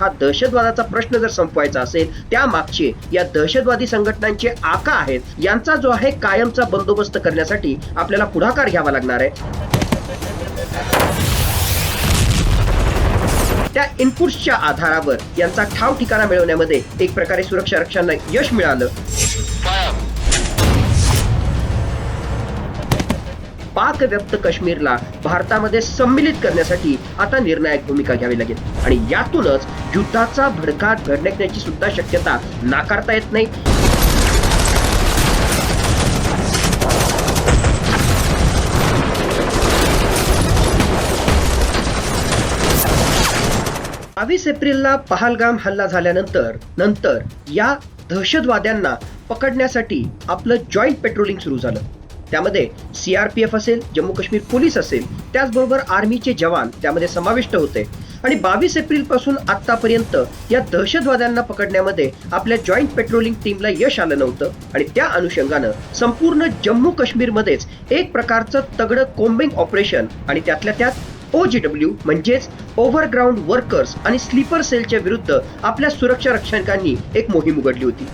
हा दहशतवादाचा प्रश्न जर संपवायचा असेल त्या मागचे या दहशतवादी संघटनांचे आका आहेत यांचा जो आहे कायमचा बंदोबस्त करण्यासाठी आपल्याला पुढाकार घ्यावा लागणार आहे. त्या इनपुट्सच्या आधारावर यांचा ठाव ठिकाणा मिळवण्यामध्ये एक प्रकारे सुरक्षा रक्षांना यश मिळालं. पाक व्यक्त काश्मीरला भारतामध्ये सम्मिलित करण्यासाठी आता निर्णायक भूमिका घ्यावी लागेल. आणि यातूनच युद्धाचा भडका घडण्याची सुद्धा शक्यता नाकारता येत नाही. बावीस एप्रिलला पहालगाम हल्ला झाल्यानंतर नंतर या दहशतवाद्यांना पकडण्यासाठी आपलं जॉईंट पेट्रोलिंग सुरू झालं. त्यामध्ये सीआरपीएफ असेल जम्मू काश्मीर पोलीस असेल त्याचबरोबर आर्मीचे जवान त्यामध्ये समाविष्ट होते. आणि बावीस एप्रिलपासून आतापर्यंत या दहशतवाद्यांना पकडण्यामध्ये आपल्या जॉईंट पेट्रोलिंग टीमला यश आलं नव्हतं. आणि त्या अनुषंगानं संपूर्ण जम्मू काश्मीरमध्येच एक प्रकारचं तगडं कोम्बिंग ऑपरेशन आणि त्यातल्या त्यात ओ जी डब्ल्यू म्हणजेच ओव्हरग्राऊंड वर्कर्स आणि स्लीपर सेलच्या विरुद्ध आपल्या सुरक्षा रक्षकांनी एक मोहीम उघडली होती.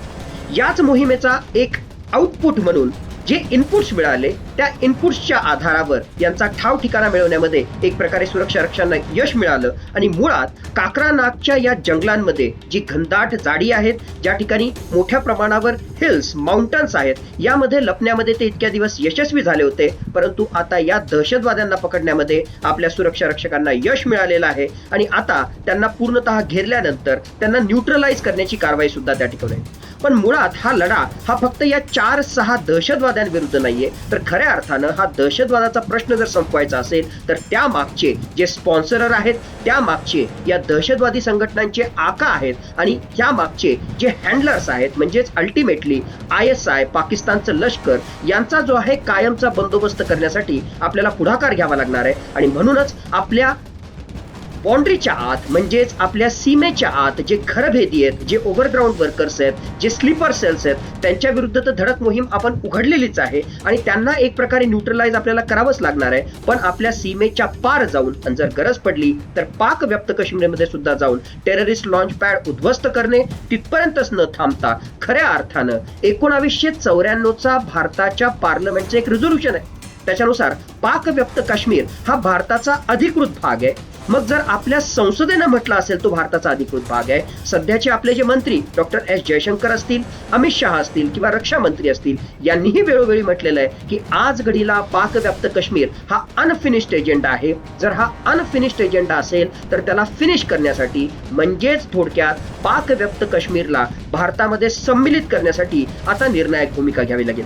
याच मोहिमेचा एक आउटपुट म्हणून जे इनपुट्स मिळाले त्या इनपुट्सच्या आधारावर यांचा ठाव ठिकाणा मिळवण्यामध्ये एक प्रकारे सुरक्षा रक्षांना यश मिळालं. आणि मुळात काकरा नागच्या या जंगलांमध्ये जी घनदाट जाडी आहेत ज्या ठिकाणी मोठ्या प्रमाणावर हिल्स माउंटन्स आहेत यामध्ये लपण्यामध्ये ते इतक्या दिवस यशस्वी झाले होते. परंतु आता या दहशतवाद्यांना पकडण्यामध्ये आपल्या सुरक्षा रक्षकांना यश मिळालेलं आहे. आणि आता त्यांना पूर्णतः घेरल्यानंतर त्यांना न्यूट्रलाइज करण्याची कारवाई सुद्धा त्या ठिकाणी. पण मुळात हा लढा हा फक्त या चार सहा दहशतवाद्यांविरुद्ध नाहीये. तर खऱ्या अर्थानं हा दहशतवादाचा प्रश्न जर संपवायचा असेल तर त्या मागचे जे स्पॉन्सरर आहेत त्या मागचे या दहशतवादी संघटनांचे आका आहेत आणि त्या मागचे जे हँडलर्स आहेत म्हणजेच अल्टिमेटली आय एस आय पाकिस्तानचं लष्कर यांचा जो आहे कायमचा बंदोबस्त करण्यासाठी आपल्याला पुढाकार घ्यावा लागणार आहे. आणि म्हणूनच आपल्या बाउंड्रीच्या आत म्हणजेच आपल्या सीमेच्या आत जे घरभेदी आहेत जे ओव्हरग्राऊंड वर्कर्स आहेत जे स्लीपर सेल्स आहेत त्यांच्या विरुद्ध तर धडक मोहीम आपण उघडलेलीच आहे आणि त्यांना एक प्रकारे न्यूट्रलाइज आपल्याला करावंच लागणार आहे. पण आपल्या सीमेच्या पार जाऊन आणि जर गरज पडली तर पाक व्याप्त काश्मीरमध्ये सुद्धा जाऊन टेररिस्ट लॉन्च पॅड उद्ध्वस्त करणे तिथपर्यंतच न थांबता खऱ्या अर्थानं एकोणावीसशे चौऱ्याण्णवचा भारताच्या पार्लमेंटचं एक रिझोल्युशन आहे. त्याच्यानुसार पाक व्यक्त काश्मीर हा भारताचा अधिकृत भाग आहे. मग जर आपल्या संसदेनं म्हटलं असेल तो भारताचा अधिकृत भाग आहे सध्याचे आपले जे मंत्री डॉक्टर एस जयशंकर असतील अमित शहा असतील किंवा रक्षा मंत्री असतील यांनीही वेळोवेळी म्हटलेलं आहे की आज घडीला पाकव्याप्त काश्मीर हा अनफिनिश्ड एजेंडा आहे. जर हा अनफिनिश्ड एजेंडा असेल तर त्याला फिनिश करण्यासाठी म्हणजेच थोडक्यात पाकव्याप्त काश्मीरला भारतामध्ये सम्मिलित करण्यासाठी आता निर्णायक भूमिका घ्यावी लागेल.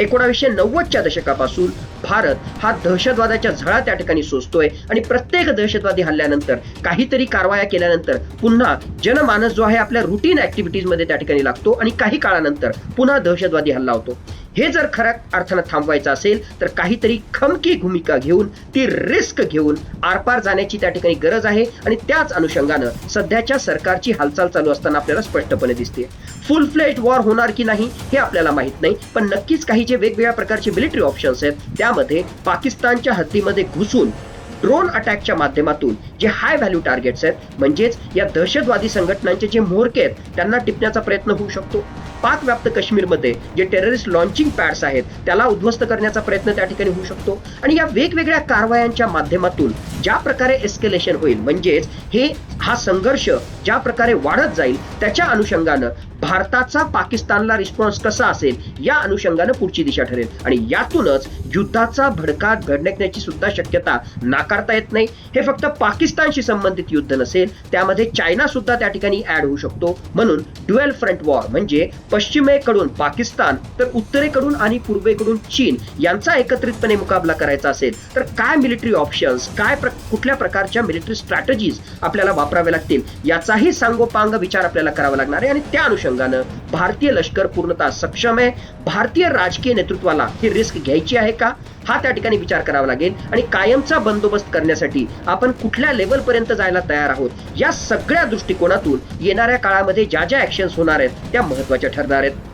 एकोणावीसशे नव्वदच्या दशकापासून भारत हा दहशतवादाच्या झळा त्या ठिकाणी सोसतोय. आणि प्रत्येक दहशतवादी हल्ल्यानंतर काहीतरी कारवाया केल्यानंतर पुन्हा जनमानस जो आहे आपल्या रुटीन ऍक्टिव्हिटीजमध्ये त्या ठिकाणी लागतो. आणि काही काळानंतर पुन्हा दहशतवादी हल्ला होतो. हे जर खऱ्या अर्थानं थांबवायचं असेल तर काहीतरी खमकी भूमिका घेऊन ती रिस्क घेऊन आरपार जाण्याची त्या ठिकाणी गरज आहे. आणि त्याच अनुषंगानं सध्याच्या सरकारची हालचाल चालू असताना आपल्याला स्पष्टपणे दिसते फुल फ्लेट वॉर होणार की नाही हे आपल्याला माहीत नाही. पण नक्कीच काही जे वेगवेगळ्या प्रकारचे मिलिटरी ऑप्शन्स आहेत त्यामध्ये पाकिस्तानच्या हद्दीमध्ये घुसून ड्रोन अटॅकच्या माध्यमातून जे हाय व्हॅल्यू टार्गेट्स आहेत म्हणजेच या दहशतवादी संघटनांचे जे म्होरके आहेत त्यांना टिपण्याचा प्रयत्न होऊ शकतो. पाक व्याप्त काश्मीरमध्ये जे टेररिस्ट लॉन्चिंग पॅड्स आहेत त्याला उद्ध्वस्त करण्याचा प्रयत्न त्या ठिकाणी होऊ शकतो. आणि या वेगवेगळ्या कारवायांच्या माध्यमातून ज्या प्रकारे एस्केलेशन होईल म्हणजेच हे हा संघर्ष ज्या प्रकारे वाढत जाईल त्याच्या अनुषंगानं भारताचा पाकिस्तानला रिस्पॉन्स कसा असेल या अनुषंगानं पुढची दिशा ठरेल. आणि यातूनच युद्धाचा भडका घडण्याची सुद्धा शक्यता नाकारता येत नाही. हे फक्त पाकिस्तानशी संबंधित युद्ध नसेल त्यामध्ये चायना सुद्धा त्या ठिकाणी ऍड होऊ शकतो. म्हणून ड्युएल फ्रंट वॉर म्हणजे पश्चिमेकडून पाकिस्तान तर उत्तरेकडून आणि पूर्वेकडून चीन यांचा एकत्रितपणे मुकाबला करायचा असेल तर काय मिलिटरी ऑप्शन्स काय प्र- कुठल्या प्रकारच्या मिलिटरी स्ट्रॅटेजीज आपल्याला वापराव्या लागतील याचाही सांगोपांग विचार आपल्याला करावा लागणार आहे. आणि त्या अनुषंग भारतीय लष्कर पूर्णतः सक्षम आहे. भारतीय राजकीय नेतृत्वाला ही रिस्क घ्यायची आहे का? हा त्या ठिकाणी विचार करावा लागेल. आणि कायमचा बंदोबस्त करण्यासाठी आपण कुठल्या लेवल पर्यंत जायला तयार आहोत? या सगळ्या दृष्टिकोनातून येणाऱ्या काळामध्ये ज्या ज्या ऍक्शन्स होणार आहेत त्या महत्त्वाच्या ठरणार आहेत.